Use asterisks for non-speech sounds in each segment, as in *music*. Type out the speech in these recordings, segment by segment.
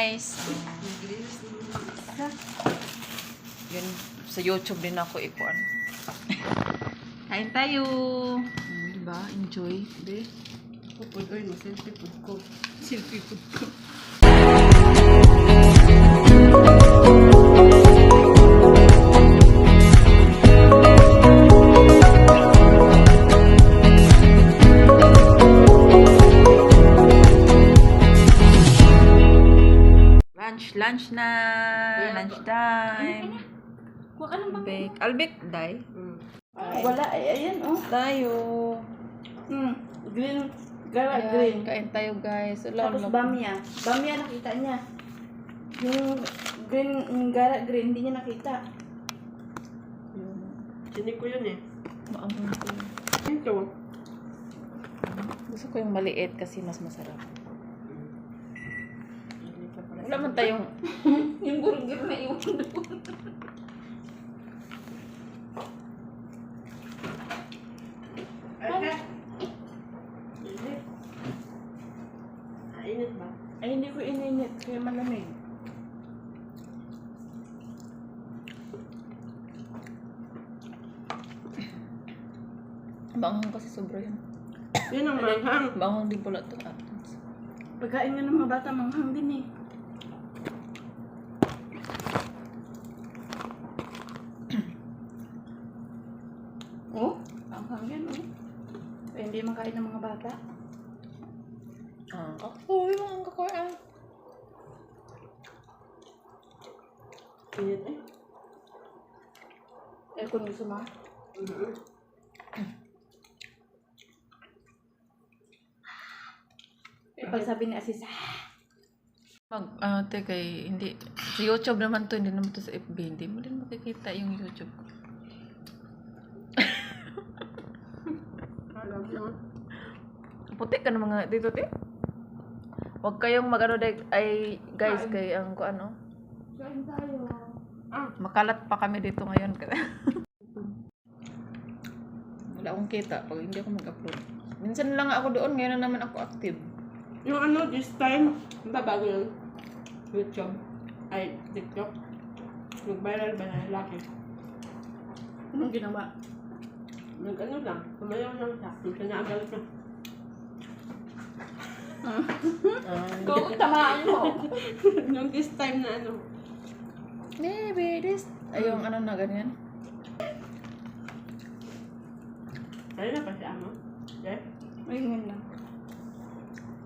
guys. Yun, sa YouTube din ako ikuan. *laughs* Kain tayo. Hmm, diba? Enjoy. Be. Pupud, oy, maselfie pud ko. Selfie food ko. *laughs* Lunch, lunch na. Lunch time. Kuha ka ng Bake. Albik, day. Mm. Wala, ay, ayan, oh. Tayo. Hmm, green, gara Ayan, green. kain tayo guys. Alam, Tapos bamya. Bamya nakita niya. Yung green, yung gara green, hindi niya nakita. Sinig ko yun eh. Maamon ko. Ito. Gusto ko yung maliit kasi mas masarap. Wala man tayong... *laughs* yung burger na iwan doon. Ay, Init. Ah, init ba? Ay, hindi ko ininit, kaya malamig. Banghang kasi sobra yan. Yun ang manghang. Banghang din pala ito. Ah. Pagkain nga ng mga bata, manghang din eh. oh, manghang yan oh. Kaya hindi makain ng mga bata. Ah. Ako, yung ang kakuha. Init eh. Eh, kung gusto mo. Mhm. Eh, pag sabi ni Asis, Mag, ah, te, kay, hindi, sa YouTube naman to, hindi naman to sa FB, hindi mo din makikita yung YouTube ko. Alam mo. Puti ka na mga dito, te. Huwag kayong mag-ano, dahil- ay, guys, kay, ang, kung ano. Ah, makalat pa kami dito ngayon. *laughs* Wala akong kita pag hindi ako mag-upload. Minsan lang ako doon, ngayon na naman ako active. yung ano, this time, babago yung YouTube. Ay, TikTok. Nag-viral ba na lalaki? Anong ginawa? Nag-ano lang, kumayaw lang siya. Nung sinagal siya. Kung tamaan mo. Nung this time na ano, Maybe this... Ay, yung ano na ganyan. ayun na pa si Amo. Okay? Ayun lang.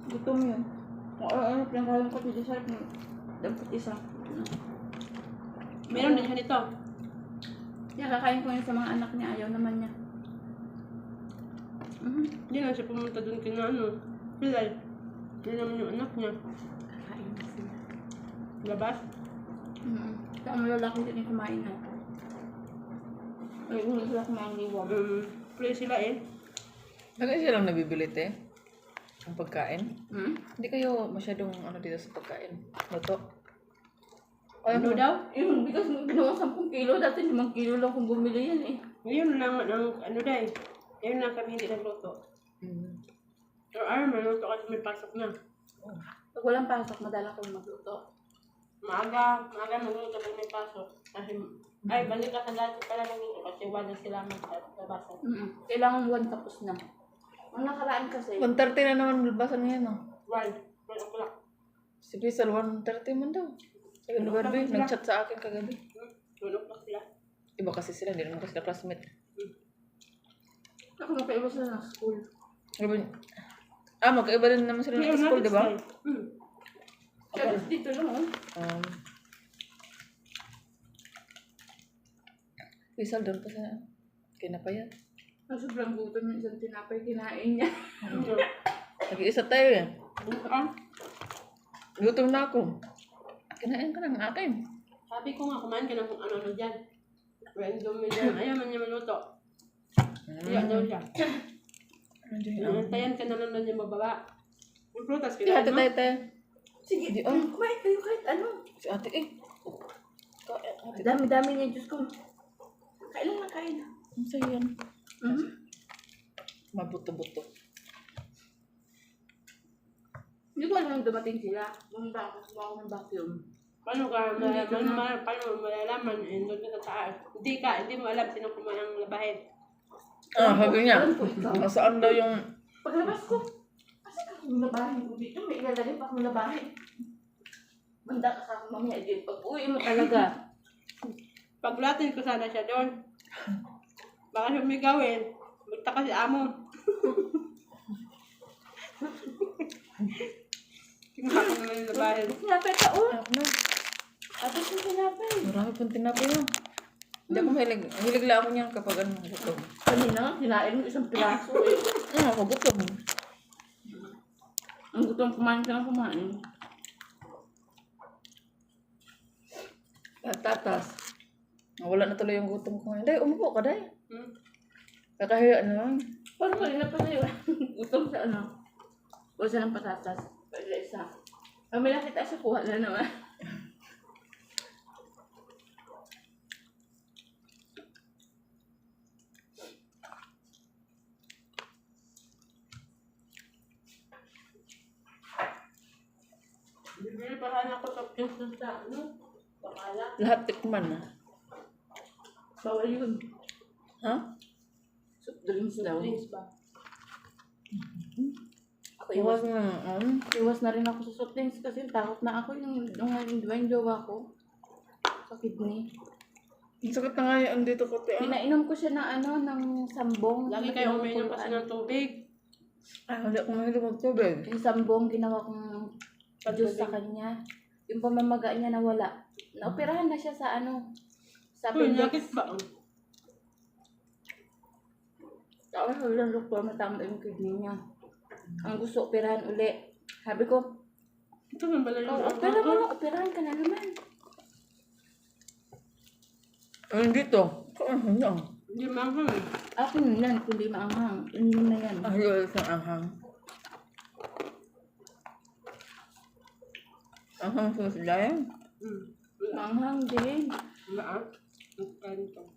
Gutom yun. Kung ano, ano pinanggalan ko, hindi sarap ng dampot isa. Meron din siya nito. Yan, kakain ko yun sa mga anak niya. Ayaw naman niya. Mhm. Hindi na siya pumunta dun kina ano. Pilay. Yun naman yung anak niya. Kakain na sila. Labas. Mhm. Kaya ang lalaki din yung kumain na. Ay, hindi sila kumain ni Wab. Um, play sila eh. Bakit silang nabibili, te? Ang pagkain? Hmm? Hindi kayo masyadong ano dito sa pagkain. Luto. Ay, Ano daw? Yung bigas mo ginawa 10 kilo, dati 5 kilo lang kung bumili yan eh. Ngayon lang, ang, ano dahil. Ngayon lang kami hindi nagluto. Mm. Pero ayaw, maluto kasi may pasok na. Pag walang pasok, madala ko magluto. Maaga, maaga magluto pag may pasok. Kasi, ay, balik ka sa dati pala ng kasi wala sila maglabasan. Mhm. Kailangan one tapos na. Ang nakaraan kasi, 130 na naman labasan ngayon, no? One, one o'clock. Si Rizal, 130 man daw. Barbie, nag-chat sa akin kagabi. Hmm, One o'clock sila. Iba kasi sila, hindi naman kasi sila classmate. Ako nakaiwas na ng school. Niya, ah, magkaiba rin naman sila ng school, di ba? Hmm. Kaya dito lang oh. Um, Rizal, doon pa sa kinapayat. Ang sobrang gutom yung isang tinapay kinain niya. Nag-iisa tayo eh. Ah, Gutom na ako. Kinain ka ng akin. sabi ko nga, kumain ka kung ano-ano dyan. Random mo dyan. Ayaw man niya maluto. Ayaw daw siya. Ano? Nantayan ka na lang niya mababa. Yung prutas, ate kinain mo? tayo tayo. Sige, Di, oh. kumain kayo kahit ano. Si ate eh. Ka- Ate, Dami-dami niya, Diyos ko. Kailan na kain? ang sa'yo yan. Mhm. Mabuto-buto. Hindi ko alam dumating sila. Pumunta ako sa ako ng vacuum. Paano ka, Hindi ma, paano mo malalaman, eh, doon ka sa taas. Hindi ka, hindi mo alam sino kumain ang labahin. Ah, sabi niya. Nasaan daw yung... Paglabas ko, kasi akong labahin ko dito, may ilalagay pa akong labahin. Banda ka sa mamaya din. Pag uwi mo talaga. Paglatin ko sana siya doon. Baka siya may gawin. Magtaka si amo. Tingnan ko naman yung labahin. Sinapay ka, oh. Na. Tapos yung sinapay. Marami pang tinapay na. Hindi ako mahilig. Mahilig lang ako niyan kapag ano, gutom. Kanina, sinain mo isang piraso eh. Hmm, *laughs* ako gutom. Ang gutom kumain ka ng kumain. Tatas. Nawala na tuloy yung gutom ko ngayon. Day, umupo ka, day. Hmm? Kakahiya na lang. Parang kanina pa sa'yo. *laughs* gutom sa ano. O sa ng patatas. Pwede isa. Ang malaki tayo sa kuha na naman. Bibili pa sana ako sa pins dun sa ano. Pakala. Lahat tikman na. Bawal yun. Ha? Soft drinks daw. Drinks ba? Ako iwas. Iwas na. Um, Iwas na rin ako sa soft drinks kasi takot na ako yung, yung, yung, yung jowa ko. Sa kidney. ang sakit na nga yung dito ko, te. ah. Pinainom ko siya ng ano, ng sambong. Lagi kayo uminom kasi ng tubig. Ah, hindi ako mahilig magtubig. Yung sambong, ginawa kong juice sa kanya. Yung pamamaga niya nawala. Naoperahan na siya sa ano, sa Uy, appendix. nakit ba? Tapos sabi ng doktor, matama yung kidney niya. Ang gusto, operahan uli. Sabi ko, Ito man pala yung oh, opera mo na, operahan ka na naman. Ayun dito. Ah, ano? Hindi manghang. eh. Akin yan, kundi maanghang. Inom na yan. Ayun sa ahang. Ahang sa sila yan. Hmm. Maanghang din. Ah. Ang kain ko.